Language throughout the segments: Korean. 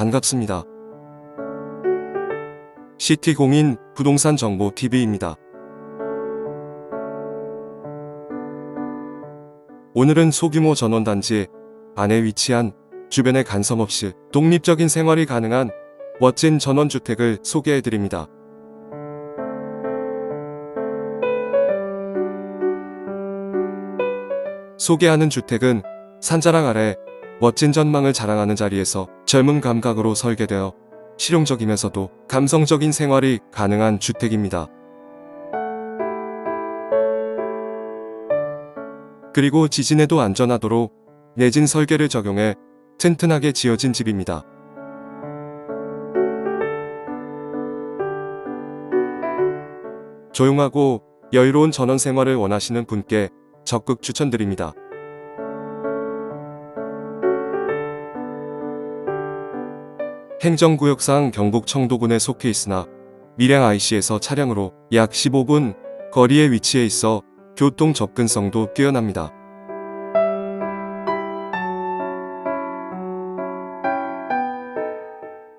반갑습니다. 시티공인 부동산 정보 TV입니다. 오늘은 소규모 전원단지 안에 위치한 주변에 간섭 없이 독립적인 생활이 가능한 멋진 전원주택을 소개해드립니다. 소개하는 주택은 산자랑 아래 멋진 전망을 자랑하는 자리에서 젊은 감각으로 설계되어 실용적이면서도 감성적인 생활이 가능한 주택입니다. 그리고 지진에도 안전하도록 내진 설계를 적용해 튼튼하게 지어진 집입니다. 조용하고 여유로운 전원 생활을 원하시는 분께 적극 추천드립니다. 행정구역상 경북 청도군에 속해 있으나 밀양 IC에서 차량으로 약 15분 거리에 위치해 있어 교통 접근성도 뛰어납니다.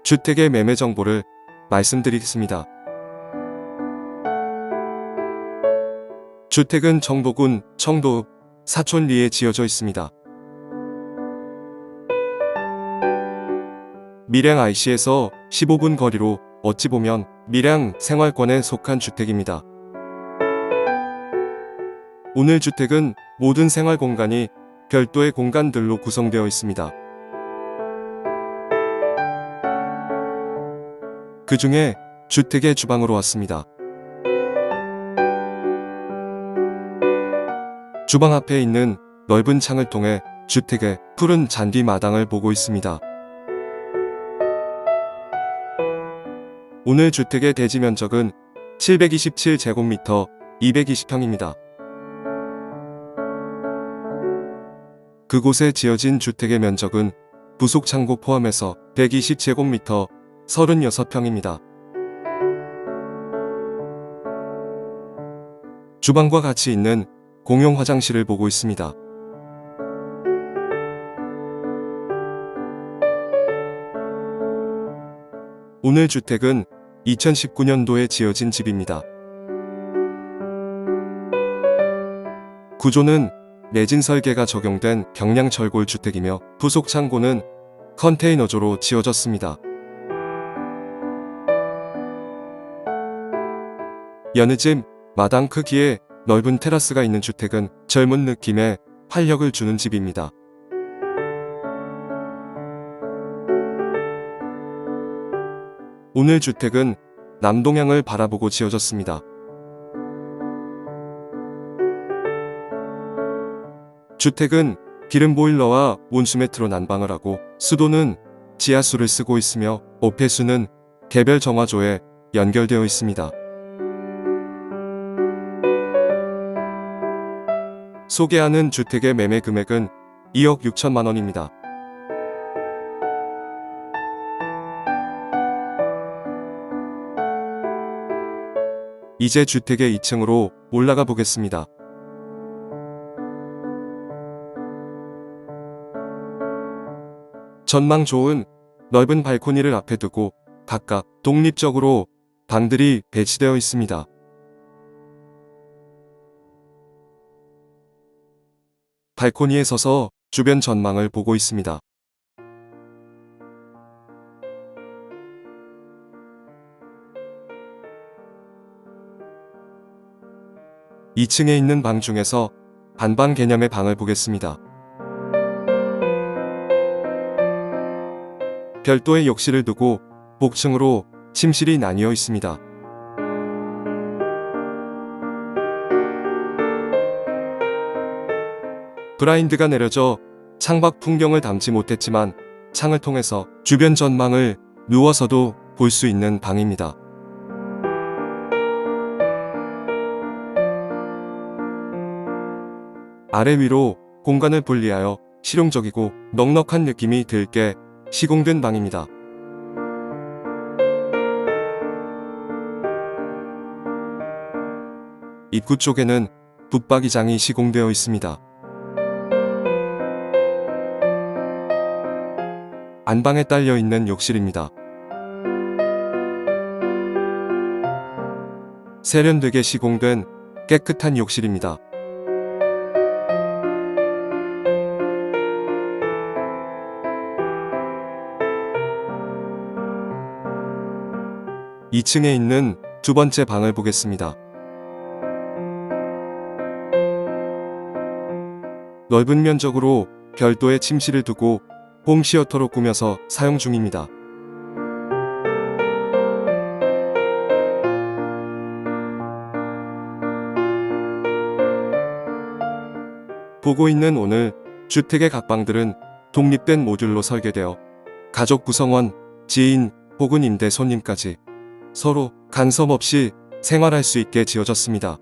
주택의 매매 정보를 말씀드리겠습니다. 주택은 청도군 청도읍 사촌리에 지어져 있습니다. 밀양 IC에서 15분 거리로 어찌 보면 밀양 생활권에 속한 주택입니다. 오늘 주택은 모든 생활 공간이 별도의 공간들로 구성되어 있습니다. 그 중에 주택의 주방으로 왔습니다. 주방 앞에 있는 넓은 창을 통해 주택의 푸른 잔디 마당을 보고 있습니다. 오늘 주택의 대지 면적은 727제곱미터 220평입니다. 그곳에 지어진 주택의 면적은 부속 창고 포함해서 120제곱미터 36평입니다. 주방과 같이 있는 공용 화장실을 보고 있습니다. 오늘 주택은 2019년도에 지어진 집입니다. 구조는 내진 설계가 적용된 경량철골 주택이며 부속 창고는 컨테이너조로 지어졌습니다. 여느 집 마당 크기의 넓은 테라스가 있는 주택은 젊은 느낌의 활력을 주는 집입니다. 오늘 주택은 남동향을 바라보고 지어졌습니다. 주택은 기름 보일러와 온수 매트로 난방을 하고 수도는 지하수를 쓰고 있으며 오폐수는 개별 정화조에 연결되어 있습니다. 소개하는 주택의 매매 금액은 2억 6천만 원입니다. 이제 주택의 2층으로 올라가 보겠습니다. 전망 좋은 넓은 발코니를 앞에 두고 각각 독립적으로 방들이 배치되어 있습니다. 발코니에 서서 주변 전망을 보고 있습니다. 이층에 있는 방 중에서 반방 개념의 방을 보겠습니다. 별도의 욕실을 두고 복층으로 침실이 나뉘어 있습니다. 브라인드가 내려져 창밖 풍경을 담지 못했지만 창을 통해서 주변 전망을 누워서도 볼 수 있는 방입니다. 아래 위로 공간을 분리하여 실용적이고 넉넉한 느낌이 들게 시공된 방입니다. 입구 쪽에는 붙박이장이 시공되어 있습니다. 안방에 딸려 있는 욕실입니다. 세련되게 시공된 깨끗한 욕실입니다. (2층에) 있는 두 번째 방을 보겠습니다. 넓은 면적으로 별도의 침실을 두고 홈시어터로 꾸며서 사용 중입니다. 보고 있는 오늘 주택의 각 방들은 독립된 모듈로 설계되어 가족 구성원, 지인 혹은 임대 손님까지 서로 간섭 없이 생활할 수 있게 지어졌습니다.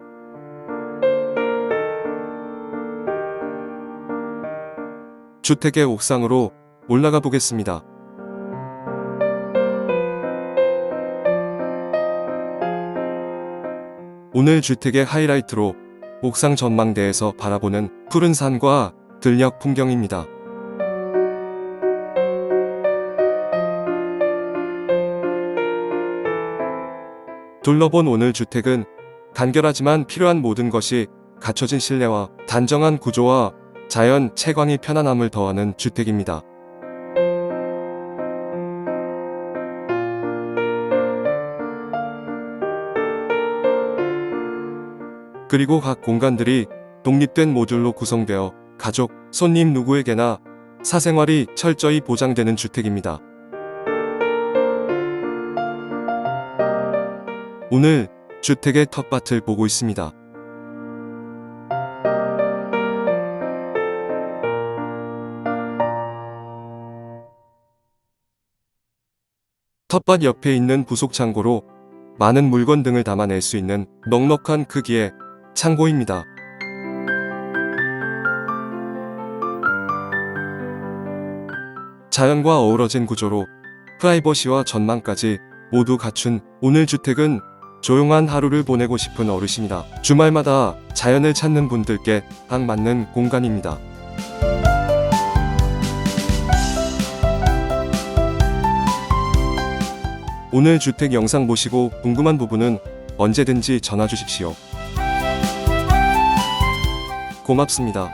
주택의 옥상으로 올라가 보겠습니다. 오늘 주택의 하이라이트로 옥상 전망대에서 바라보는 푸른 산과 들녘 풍경입니다. 둘러본 오늘 주택은 간결하지만 필요한 모든 것이 갖춰진 실내와 단정한 구조와 자연 채광이 편안함을 더하는 주택입니다. 그리고 각 공간들이 독립된 모듈로 구성되어 가족, 손님 누구에게나 사생활이 철저히 보장되는 주택입니다. 오늘 주택의 텃밭을 보고 있습니다. 텃밭 옆에 있는 부속 창고로 많은 물건 등을 담아낼 수 있는 넉넉한 크기의 창고입니다. 자연과 어우러진 구조로 프라이버시와 전망까지 모두 갖춘 오늘 주택은 조용한 하루를 보내고 싶은 어르신이다. 주말마다 자연을 찾는 분들께 딱 맞는 공간입니다. 오늘 주택 영상 보시고 궁금한 부분은 언제든지 전화 주십시오. 고맙습니다.